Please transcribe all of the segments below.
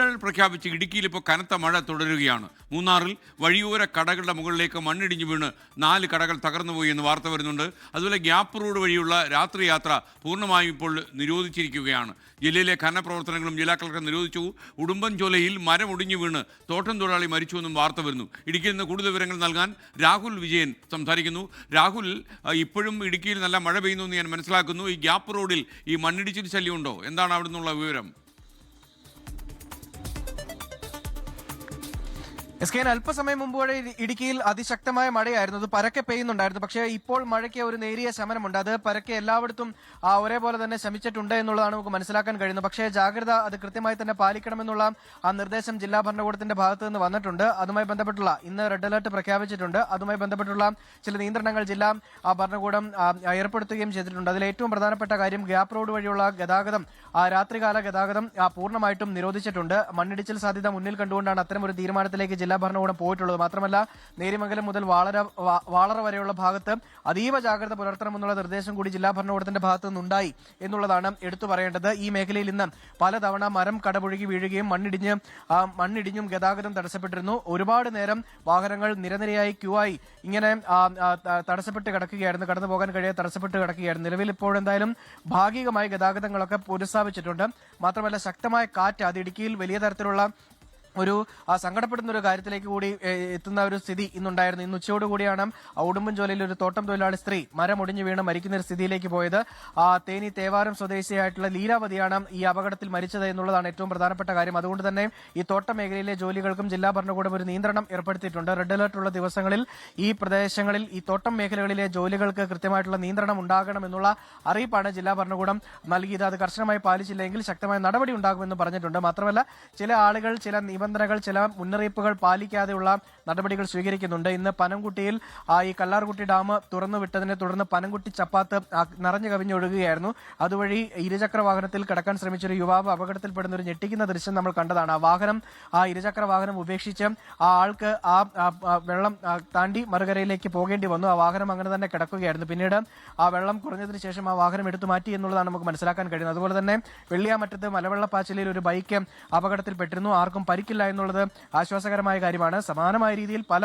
Alert പ്രഖ്യാപിച്ച് ഇടുക്കിയിൽ ഇപ്പോൾ കനത്ത മഴ തുടരുകയാണ്. മൂന്നാറിൽ വഴിയോര കടകളുടെ മുകളിലേക്ക് മണ്ണിടിഞ്ഞു വീണ് നാല് കടകൾ തകർന്നുപോയി എന്ന് വാർത്ത വരുന്നുണ്ട്. അതുപോലെ ഗ്യാപ്പ് റോഡ് വഴിയുള്ള രാത്രി യാത്ര പൂർണമായും ഇപ്പോൾ നിരോധിച്ചിരിക്കുകയാണ്. ജില്ലയിലെ ഖനന പ്രവർത്തനങ്ങളും ജില്ലാ കളക്ടർ നിരോധിച്ചു. ഉടുമ്പൻചോലയിൽ മരം ഒടിഞ്ഞു വീണ് തോട്ടം തൊഴിലാളി മരിച്ചുവെന്നും വാർത്ത വരുന്നു. ഇടുക്കിയിൽ നിന്ന് കൂടുതൽ വിവരങ്ങൾ നൽകാൻ രാഹുൽ വിജയൻ സംസാരിക്കുന്നു. രാഹുൽ ഇപ്പോഴും ഇടുക്കിയിൽ നല്ല മഴ പെയ്യുന്നു എന്ന് ഞാൻ മനസ്സിലാക്കുന്നു. ഈ ഗ്യാപ്പ് റോഡിൽ ഈ മണ്ണിടിച്ചിൽ ശല്യമുണ്ടോ? എന്താണ് അവിടെ നിന്നുള്ള വിവരം? എസ് കെ അല്പസമയം മുമ്പ് വരെ ഇടുക്കിയിൽ അതിശക്തമായ മഴയായിരുന്നു. അത് പരക്കെ പെയ്യുന്നുണ്ടായിരുന്നു. പക്ഷേ ഇപ്പോൾ മഴയ്ക്ക് ഒരു നേരിയ ശമനമുണ്ട്. അത് പരക്കെ എല്ലായിടത്തും ഒരേപോലെ തന്നെ ശമിച്ചിട്ടുണ്ട് എന്നുള്ളതാണ് നമുക്ക് മനസ്സിലാക്കാൻ കഴിയുന്നത്. പക്ഷേ ജാഗ്രത അത് കൃത്യമായി തന്നെ പാലിക്കണമെന്നുള്ള ആ നിർദ്ദേശം ജില്ലാ ഭരണകൂടത്തിന്റെ ഭാഗത്തു നിന്ന് വന്നിട്ടുണ്ട്. അതുമായി ബന്ധപ്പെട്ടുള്ള ഇന്ന് റെഡ് അലർട്ട് പ്രഖ്യാപിച്ചിട്ടുണ്ട്. അതുമായി ബന്ധപ്പെട്ടുള്ള ചില നിയന്ത്രണങ്ങൾ ജില്ലാ ഭരണകൂടം ഏർപ്പെടുത്തുകയും ചെയ്തിട്ടുണ്ട്. അതിൽ ഏറ്റവും പ്രധാനപ്പെട്ട കാര്യം ഗ്യാപ് റോഡ് വഴിയുള്ള ഗതാഗതം ആ, രാത്രികാല ഗതാഗതം പൂർണമായിട്ടും നിരോധിച്ചിട്ടുണ്ട്. മണ്ണിടിച്ചിൽ സാധ്യത മുന്നിൽ കണ്ടുകൊണ്ടാണ് അത്തരം ഒരു തീരുമാനത്തിലേക്ക് ജില്ലാ ഭരണകൂടം പോയിട്ടുള്ളത്. മാത്രമല്ല നേരിമംഗലം മുതൽ വാളര വാളറ വരെയുള്ള ഭാഗത്ത് അതീവ ജാഗ്രത പുലർത്തണമെന്നുള്ള നിർദ്ദേശം കൂടി ജില്ലാ ഭരണകൂടത്തിന്റെ ഭാഗത്തു നിന്നുണ്ടായി എന്നുള്ളതാണ് എടുത്തു പറയേണ്ടത്. ഈ മേഖലയിൽ ഇന്ന് പലതവണ മരം കടപുഴകി വീഴുകയും മണ്ണിടിഞ്ഞ് മണ്ണിടിഞ്ഞും ഗതാഗതം തടസ്സപ്പെട്ടിരുന്നു. ഒരുപാട് നേരം വാഹനങ്ങൾ നിരനിരയായി ക്യൂ ആയി ഇങ്ങനെ തടസ്സപ്പെട്ട് കിടക്കുകയായിരുന്നു. കടന്നു പോകാൻ കഴിയാതെ തടസ്സപ്പെട്ട് കിടക്കുകയായിരുന്നു. നിലവിൽ ഇപ്പോഴെന്തായാലും ഭാഗികമായി ഗതാഗതങ്ങളൊക്കെ പുനഃസ്ഥാപിച്ചിട്ടുണ്ട്. മാത്രമല്ല ശക്തമായ കാറ്റ് അത് ഇടുക്കിയിൽ വലിയ തരത്തിലുള്ള ഒരു സങ്കടപ്പെടുന്ന ഒരു കാര്യത്തിലേക്ക് കൂടി എത്തുന്ന ഒരു സ്ഥിതി ഇന്നുണ്ടായിരുന്നു. ഇന്ന് ഉച്ചയോട് കൂടിയാണ് ഉടുമ്പൻചോലയിൽ ഒരു തോട്ടം തൊഴിലാളി സ്ത്രീ മരം ഒടിഞ്ഞു വീണ് മരിക്കുന്ന ഒരു സ്ഥിതിയിലേക്ക് പോയത്. തേനി തേവാരം സ്വദേശിയായിട്ടുള്ള ലീലാവതിയാണ് ഈ അപകടത്തിൽ മരിച്ചത് എന്നുള്ളതാണ് ഏറ്റവും പ്രധാനപ്പെട്ട കാര്യം. അതുകൊണ്ട് തന്നെ ഈ തോട്ടം മേഖലയിലെ ജോലികൾക്കും ജില്ലാ ഭരണകൂടം ഒരു നിയന്ത്രണം ഏർപ്പെടുത്തിയിട്ടുണ്ട്. റെഡ് അലർട്ട് ഉള്ള ദിവസങ്ങളിൽ ഈ പ്രദേശങ്ങളിൽ ഈ തോട്ടം മേഖലകളിലെ ജോലികൾക്ക് കൃത്യമായിട്ടുള്ള നിയന്ത്രണം ഉണ്ടാകണം എന്നുള്ള അറിയിപ്പാണ് ജില്ലാ ഭരണകൂടം നൽകിയത്. അത് കർശനമായി പാലിച്ചില്ലെങ്കിൽ ശക്തമായ നടപടി ഉണ്ടാകുമെന്ന് പറഞ്ഞിട്ടുണ്ട്. മാത്രമല്ല ചില ആളുകൾ ചില നിബന്ധനകൾ ചില മുന്നറിയിപ്പുകൾ പാലിക്കാതെയുള്ള നടപടികൾ സ്വീകരിക്കുന്നുണ്ട്. ഇന്ന് പനംകുട്ടിയിൽ ഈ കല്ലാർകുട്ടി ഡാം തുറന്നു വിട്ടതിനെ തുടർന്ന് പനംകുട്ടി ചപ്പാത്ത് നിറഞ്ഞു കവിഞ്ഞൊഴുകുകയായിരുന്നു. അതുവഴി ഇരുചക്ര വാഹനത്തിൽ കടക്കാൻ ശ്രമിച്ചൊരു യുവാവ് അപകടത്തിൽപ്പെടുന്ന ഒരു ഞെട്ടിക്കുന്ന ദൃശ്യം നമ്മൾ കണ്ടതാണ്. ആ വാഹനം ആ ഇരുചക്ര വാഹനം ഉപേക്ഷിച്ച് ആ ആൾക്ക് ആ വെള്ളം താണ്ടി മറുകരയിലേക്ക് പോകേണ്ടി വന്നു. ആ വാഹനം അങ്ങനെ തന്നെ കിടക്കുകയായിരുന്നു. പിന്നീട് ആ വെള്ളം കുറഞ്ഞതിന് ശേഷം ആ വാഹനം എടുത്തു മാറ്റി എന്നുള്ളതാണ് നമുക്ക് മനസ്സിലാക്കാൻ കഴിയുന്നത്. അതുപോലെ തന്നെ വെള്ളിയാമറ്റത്ത് മലവെള്ളപ്പാച്ചിലിൽ ഒരു ബൈക്ക് അപകടത്തിൽപ്പെട്ടിരുന്നു. ആർക്കും പരിക്കില്ല എന്നുള്ളത് ആശ്വാസകരമായ കാര്യമാണ്. സമാനമായ രീതിയിൽ പല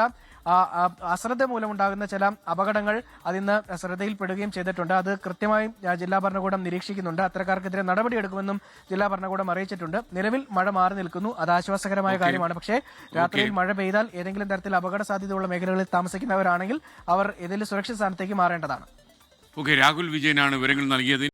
അശ്രദ്ധ മൂലമുണ്ടാകുന്ന ചില അപകടങ്ങൾ അതിന്ന് ശ്രദ്ധയിൽപ്പെടുകയും ചെയ്തിട്ടുണ്ട്. അത് കൃത്യമായും ജില്ലാ ഭരണകൂടം നിരീക്ഷിക്കുന്നുണ്ട്. അത്തരക്കാർക്കെതിരെ നടപടിയെടുക്കുമെന്നും ജില്ലാ ഭരണകൂടം അറിയിച്ചിട്ടുണ്ട്. നിലവിൽ മഴ മാറി നിൽക്കുന്നു. അത് ആശ്വാസകരമായ കാര്യമാണ്. പക്ഷേ രാത്രിയിൽ മഴ പെയ്താൽ ഏതെങ്കിലും തരത്തിൽ അപകട സാധ്യതയുള്ള മേഖലകളിൽ താമസിക്കുന്നവരാണെങ്കിൽ അവർ ഇതിൽ സുരക്ഷിത സ്ഥാനത്തേക്ക് മാറേണ്ടതാണ്. ഓക്കെ രാഹുൽ വിജയനാണ് വിവരങ്ങൾ നൽകിയത്.